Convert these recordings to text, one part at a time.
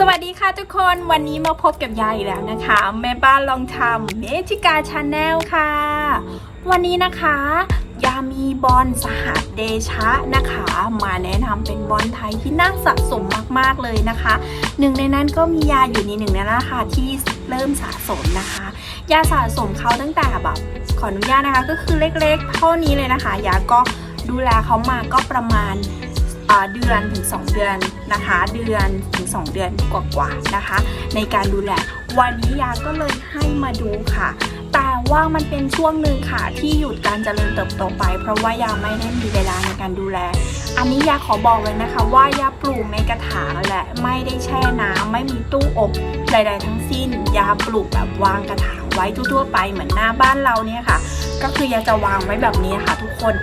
สวัสดีค่ะทุกคนวันนี้มาพบกับยายอีกแล้วนะคะ แม่บ้านลองทำเมจิกาชาแนลค่ะ วันนี้นะคะยามีบอลสหัสเดชะนะคะ มาแนะนำเป็นบอลไทยที่น่าสะสมมากๆเลยนะคะ หนึ่งในนั้นก็มียาอยู่ในหนึ่งในนั้นนะคะที่เริ่มสะสมนะคะ ยาสะสมเขาตั้งแต่แบบขออนุญาตนะคะ ก็คือเล็กๆ เท่านี้เลยนะคะยาก็ดูแลเขามาก็ประมาณ เดือนถึง 2 เดือนนะคะ เดือนถึง 2 เดือนกว่าๆนะคะ ในการดูแลวันนี้ยาก็เลยให้มาดูค่ะ แต่ว่ามันเป็นช่วงหนึ่งค่ะที่หยุดการเจริญเติบโตไป เพราะว่ายาไม่ได้มีเวลาในการดูแล อันนี้ยาขอบอกเลยนะคะ ว่ายาปลูกในกระถางและไม่ได้แช่น้ำไม่มีตู้อบใดๆทั้งสิ้น ยาปลูกแบบวางกระถางไว้ทั่วๆไปเหมือนหน้าบ้านเราเนี่ยค่ะ ก็คือยาจะวางไว้แบบนี้ค่ะ ทุกคน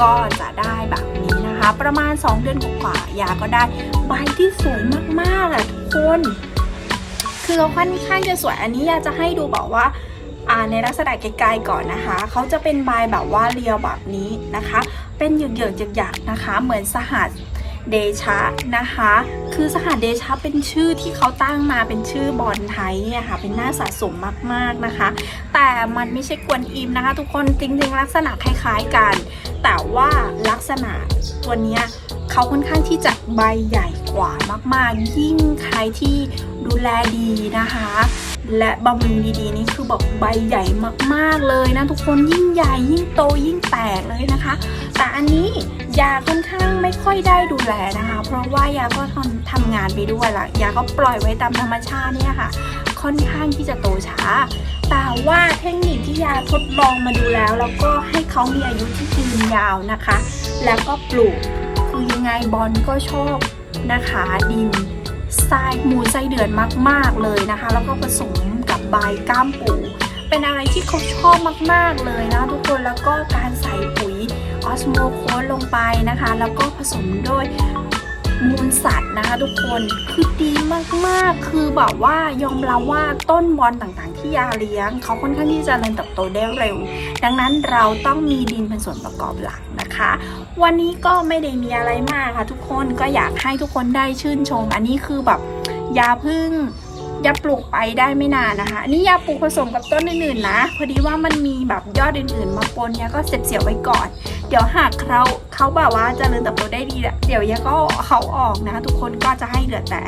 ก็จะได้แบบนี้ นะคะ ประมาณ 2 เดือนกว่าๆยาก็ได้ใบที่สวยมากๆอะทุกคน คือค่อนข้างจะสวย อันนี้ยาจะให้ดูบอกว่าในลักษณะไกลๆก่อนนะคะ เขาจะเป็นใบแบบว่าเรียวแบบนี้นะคะ เป็นหยกๆหยักๆนะคะ เหมือนสหัส เดชะนะคะ คือสหัสเดชะเป็นชื่อที่เขาตั้งมาเป็นชื่อบอลไทยเนี่ยค่ะ เป็นหน้าสะสมมากๆนะคะ แต่มันไม่ใช่กวนอิมนะคะ ทุกคนจริงๆลักษณะคล้ายๆกัน แต่ว่าลักษณะตัวเนี้ยเขาค่อนข้างที่จะใบใหญ่กว่ามากๆ ยิ่งใครที่ดูแลดีนะคะ และบำรุงดีๆนี่คือแบบใบใหญ่มากๆเลยนะ ทุกคนยิ่งใหญ่ยิ่งโตยิ่งแตกเลยนะคะ แต่อันนี้ ยาค่อนข้างไม่ค่อยได้ดูแลนะคะ เพราะว่ายาก็ทำทำงานไปด้วยละยาก็ปล่อยไว้ตามธรรมชาติเนี่ยค่ะ ค่อนข้างที่จะโตช้า แต่ว่าเทคนิคที่ยาทดลองมาดูแล้ว แล้วก็ให้เขามีอายุที่ยืนยาวนะคะ แล้วก็ปลูกคือยังไงบอลก็ชอบนะคะดินทรายมูลไส้เดือนมาก ๆเลยนะคะ แล้วก็ผสมกับใบก้ามปู เป็นอะไรที่เขาชอบมาก ๆเลยนะทุกคนแล้วก็การใส่ปุ๋ย อสโมโคสลงไปนะคะ แล้วก็ผสมด้วยมูลสัตว์นะคะทุกคนคือดีมากๆ คือแบบว่ายอมรับว่าต้นบอลต่างๆ ที่ยาเลี้ยง เขาค่อนข้างที่จะเริญเติบโตได้เร็ว ดังนั้นเราต้องมีดินเป็นส่วนประกอบหลักนะคะ วันนี้ก็ไม่ได้มีอะไรมากค่ะ ทุกคนก็อยากให้ทุกคนได้ชื่นชม อันนี้คือแบบยาพึ่ง ยาปลูกไปได้ไม่นานนะคะนนี้ยาปลูกผสมกับต้นอื่นๆนะพอดีว่ามันมีแบบยอดอื่นๆ มาปนยาก็เสียบเสียบไว้ก่อน เดี๋ยวหากเขาเขาแบบว่าเจริญเติบโตได้ดีแล้วเดี๋ยวยาก็เขาออกนะ ทุกคนก็จะให้เหลือแต่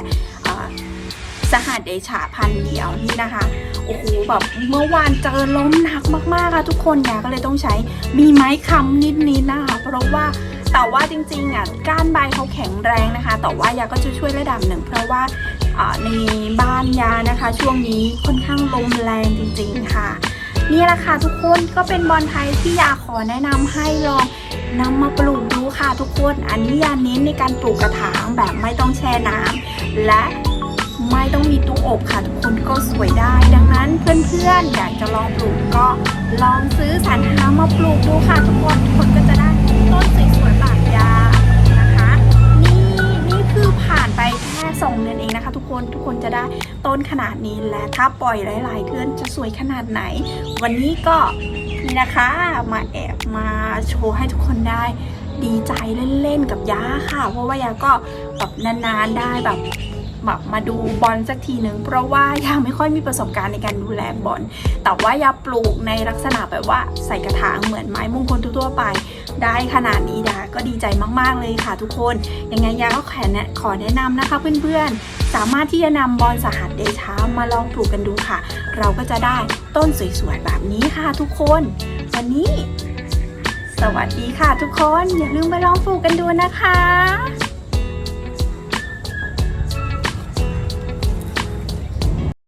สหัสเดชาพันธุ์เดียวนี่นะคะโอ้โหแบบเมื่อวานเจอลมหนักมากๆค่ะทุกคนยาก็เลยต้องใช้มีไม้ค้ำนิดๆนะคะเพราะว่าแต่ว่าจริงๆอะก้านใบเขาแข็งแรงนะคะ แต่ว่ายาก็จะช่วยระดับหนึ่ง เพราะว่า ในบ้านยานะคะ ช่วงนี้ค่อนข้างลมแรงจริงๆค่ะ นี่แหละค่ะทุกคนก็เป็นบอลไทยที่ยาขอแนะนำให้ลองนำมาปลูกดูค่ะทุกคน อันนี้ยาเน้นในการปลูกกระถางแบบไม่ต้องแช่น้ำและไม่ต้องมีตู้อบค่ะทุกคนก็สวยได้ ดังนั้นเพื่อนๆอยากจะลองปลูกก็ลองซื้อสรรหามาปลูกดูค่ะทุกคนทุกคนก็จะได้ต้นสวยๆแบบยานะคะ นี่นี่คือผ่านไป นะคะทุกคนทุกคนจะได้ต้นขนาดนี้และถ้าปล่อยหลาย ๆ เดือนจะสวยขนาดไหน วันนี้ก็นี่นะคะมาแอบมาโชว์ให้ทุกคนได้ดีใจเล่น ๆ กับย่าค่ะ เพราะว่าย่าก็แบบนาน ๆ ได้แบบแบบมาดูบอลสักทีหนึ่งเพราะว่ายาไม่ค่อยมีประสบการณ์ในการดูแลบอลแต่ว่ายาปลูกในลักษณะแบบว่าใส่กระถางเหมือนไม้มงคลทั่วไป ได้ขนาดนี้ดาก็ดีใจมากๆเลยค่ะทุกคน ยังไงยาก็ขอแนะขอแนะนำนะคะเพื่อนๆ สามารถที่จะนำบอลสหัสเดชามาลองปลูกกันดูค่ะ เราก็จะได้ต้นสวยๆแบบนี้ค่ะทุกคน วันนี้ สวัสดีค่ะทุกคน อย่าลืมไปลองปลูกกันดูนะคะ